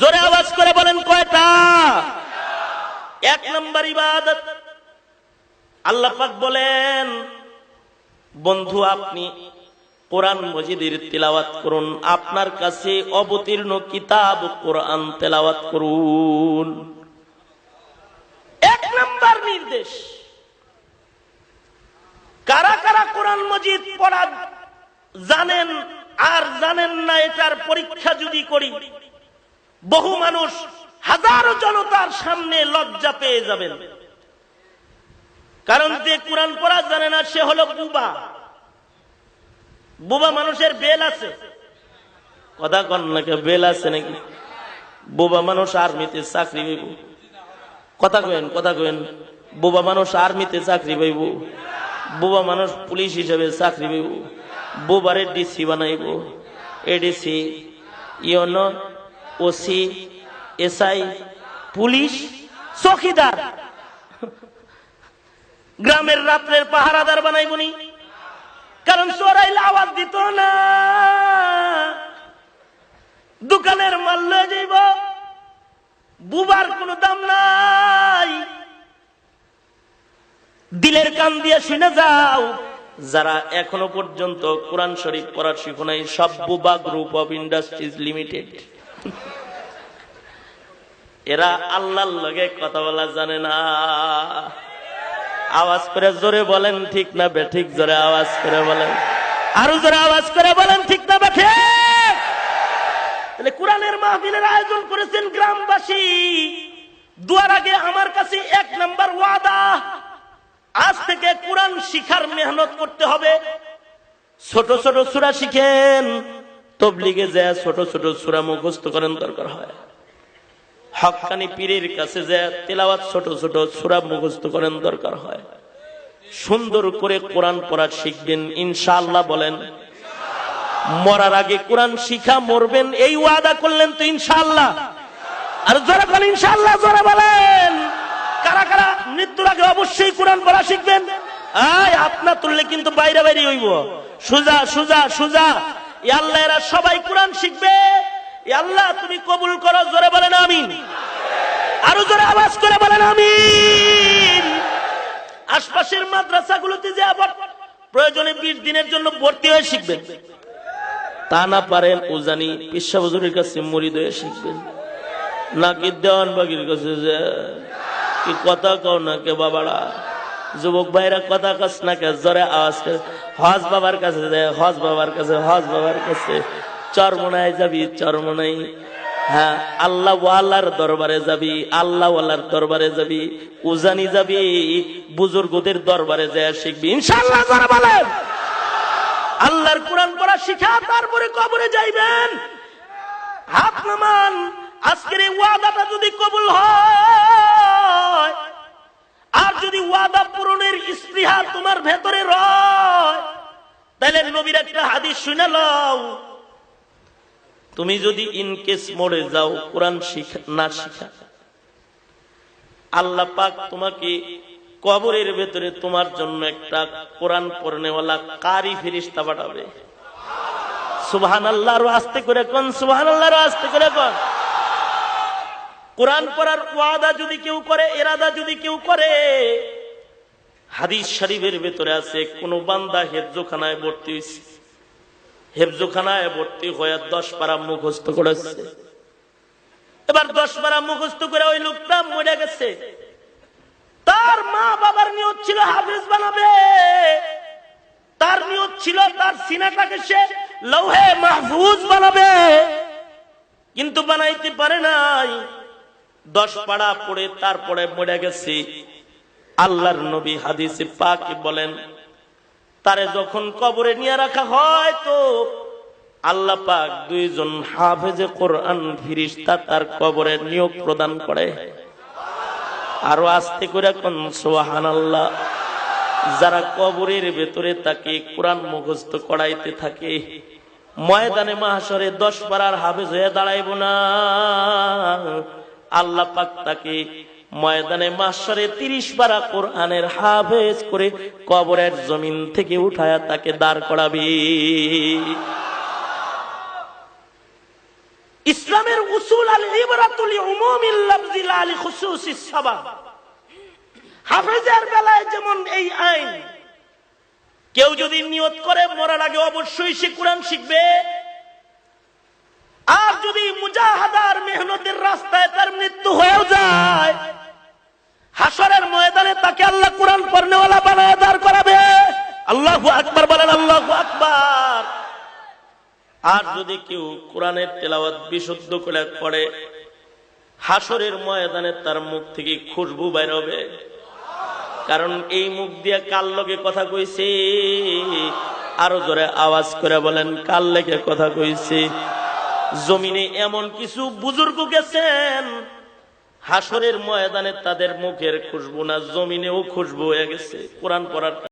জোরে আওয়াজ করে বলেন কয়টা? এক নম্বর ইবাদত। আল্লাহ পাক বলেন, বন্ধু আপনি কোরআন মজিদের তেলাওয়াত করুন, আপনার কাছে অবতীর্ণ কিতাব কোরআন তেলাওয়াত করুন। এক নম্বর নির্দেশ। কারা কারা কোরআন মজিদ পড়া জানেন আর জানেন না, এটার পরীক্ষা যদি করি বহু মানুষ হাজারো জনতার সামনে লজ্জা পেয়ে যাবেন। কারণ যে কোরআন পড়া জানে না, সে হলো বুবা। বুবা মানুষের বেল আছে। কথা কন নাকি বেল আছে নাকি? বোবা মানুষ আর্মিতে চাকরি পাইব। কথা কয়েন কথা কয়েন বোবা মানুষ আর্মিতে চাকরি পাইব। বোবা মানুষ পুলিশ হিসেবে চাকরি পাইব। বুবারে ডিসি বানাইব। এডিসি ইয়ন ওসি, এসআই, পুলিশ, চকিদার। গ্রামের রাত্রের পাহারাদার বানাইবনি কারণ চোরাইলে আওয়াজ দিত না। দোকানের মাল লয়ে যাইব। বুবার কোনো দাম নাই। দিলের কান দিয়ে শুনে যাও। যারা এখনও পর্যন্ত কোরআন শরীফ পড়ার শিখো নাই, সব বুবা গ্রুপ অফ ইন্ডাস্ট্রিজ লিমিটেড। এরা আল্লাহর লগে কথা বলা জানে না। আওয়াজ করে জোরে বলেন, ঠিক না বে, ঠিক জোরে আওয়াজ করে বলেন। আরও জোরে আওয়াজ করে বলেন, ঠিক না বে, ঠিক। তাহলে কোরআনের মাহফিলের আয়োজন করেছেন গ্রামবাসী। দুয়ার আগে আমার কাছে এক নাম্বার ওয়াদা, আজ থেকে কোরআন শিখার মেহনত করতে হবে। ছোট ছোট সুরা শিখেন, তবলিগে যায়, ছোট ছোট সুরা মুখস্থ করেন, দরকার হয়। হকানি পীরের কাছে যে তেলাওয়াত ছোট ছোট সুরা মুখস্থ করেন দরকার হয়। সুন্দর করে কোরআন পড়া শিখবেন, ইনশাআল্লাহ বলেন, মরার আগে কোরআন শিখা, মরবেন, এই ওয়াদা করলেন তো ইনশাআল্লাহ। আর জোরে বলেন, ইনশাআল্লাহ জোরে বলেন, কারা কারা মৃত্যুর আগে অবশ্যই কোরআন পড়া শিখবেন? আয় আপনা তুললে কিন্তু বাইরে বাইরে হইব। সুজা সুজা সুজা আল্লাহ এরা সবাই কোরআন শিখবে। আল্লাহ তুমি কবুল করো, জোরে বলেন, আমিন। আরও জোরে আওয়াজ করে বলেন, আমিন। আশপাশের মাদ্রাসাগুলোতে যে আবার প্রয়োজনে বিশ দিনের জন্য ভর্তি হয়ে শিখবেন, তা না পারেন উজানি পিসা বজুরের কাছে মরিদ হয়ে শিখবেন। নাকি দেওয়ান বাগির কাছে যে, কি কথা কও না কে বাবারা? যুবক ভাইরা কথা কাছ না কে, জোরে আওয়াজ করে, হজ বাবার কাছে যায় হজ বাবার কাছে, হজ বাবার কাছে। চরমনায় যাবি চরমনাই হ্যাঁ আল্লাহ ওয়ালার দরবারে যাবি আল্লাহ ওয়ালার দরবারে যাবি, উজানি যাবি, বুজুর্গদের দরবারে যায় শিখবি। ইনশাআল্লাহ জোরে বলেন আল্লাহর কোরআন পড়া শিখা, তারপরে কবরে যাইবেন। হাত নামান, আজকের এই ওয়াদাটা যদি কবুল হয়, আর যদি ওয়াদা পূরণের স্পৃহা তোমার ভেতরে রয়, তাহলে নবীর একটা হাদিস শুনে লও। তুমি যদি ইনকেস মরে যাও, কোরআন শিখা, না শিখা। আল্লাহ পাক তোমাকে কবরের ভেতরে তোমার জন্য একটা কোরআন পড়নেওয়ালা কারি ফিরিস্তা পাঠাবে। সুবহান আল্লাহর আস্তে করে কোন সুবহান আল্লাহর আস্তে করে কোন। কোরআন পড়ার ওয়াদা যদি কেউ করে, এরাদা যদি কেউ করে, হাদিস শরীফের ভেতরে আছে, কোন বান্দা হেফজোখানায় ভর্তি হয়েছে হেফজোখানায় ভর্তি হয়ে দশ পারা মুখস্থ করেছে। এবার দশ পারা মুখস্থ করে ওই লোকটা মরে গেছে। তার মা বাবার নিয়ত ছিল হাফিজ বানাবে। তার নিয়ত ছিল তার সিনাটাকে সে লৌহে মাহফুজ বানাবে। কিন্তু বানাইতে পারে নাই। দশ পাড়া পড়ে তারপরে মরে গেছে। আল্লাহর নবী হাদিসে পাক বলেন তারে যখন কবরে নিয়ে রাখা হয় তো আল্লাহ পাক দুইজন হাফেজে কোরআন ফিরিস্তা তার কবরে নিয়োগ প্রদান করে। আরও আস্তে করে কোন সোহান আল্লাহ যারা কবরের ভেতরে তাকে কোরআন মুখস্থ করাইতে থাকে, ময়দানে মাহাসরে দশ পাড়ার হাফেজ হয়ে দাঁড়াইব না। আল্লাহ পাক তাকে ময়দানে মাসরে তিরিশ পারা কোরআনের হাফেজ করে কবরের জমিন থেকে উঠায়া তাকে দাঁড় করাবি। ইসলামের উসুল আল হাফেজের বেলায় যেমন এই আইন, কেউ যদি নিয়ত করে মরার আগে অবশ্যই সে কোরআন শিখবে। আর যদি মুজাহাদার মেহনতের রাস্তায় তার মৃত্যু হয়েও যায় হাসরের ময়দানে তাকে আল্লাহ কোরআন পড়নেওয়ালা বানায় দাঁড় করাবে। আল্লাহ আকবার বলেন, আল্লাহ আকবার। আর যদি কেউ কোরআনের তেলাওয়াত বিশুদ্ধ করে পড়ে হাসরের ময়দানে তার মুখ থেকে খুশবু বের হবে। কারণ এই মুখ দিয়ে কাল লগে কথা কইছে? আরও জোরে আওয়াজ করে বলেন কাল লেগে কথা কইছে? জমিনে এমন কিছু বুজুর্গ গেছেন হাসরের ময়দানে তাদের মুখের খুশবু না জমিনেও খুশবু হয়ে গেছে। কোরআন পড়ার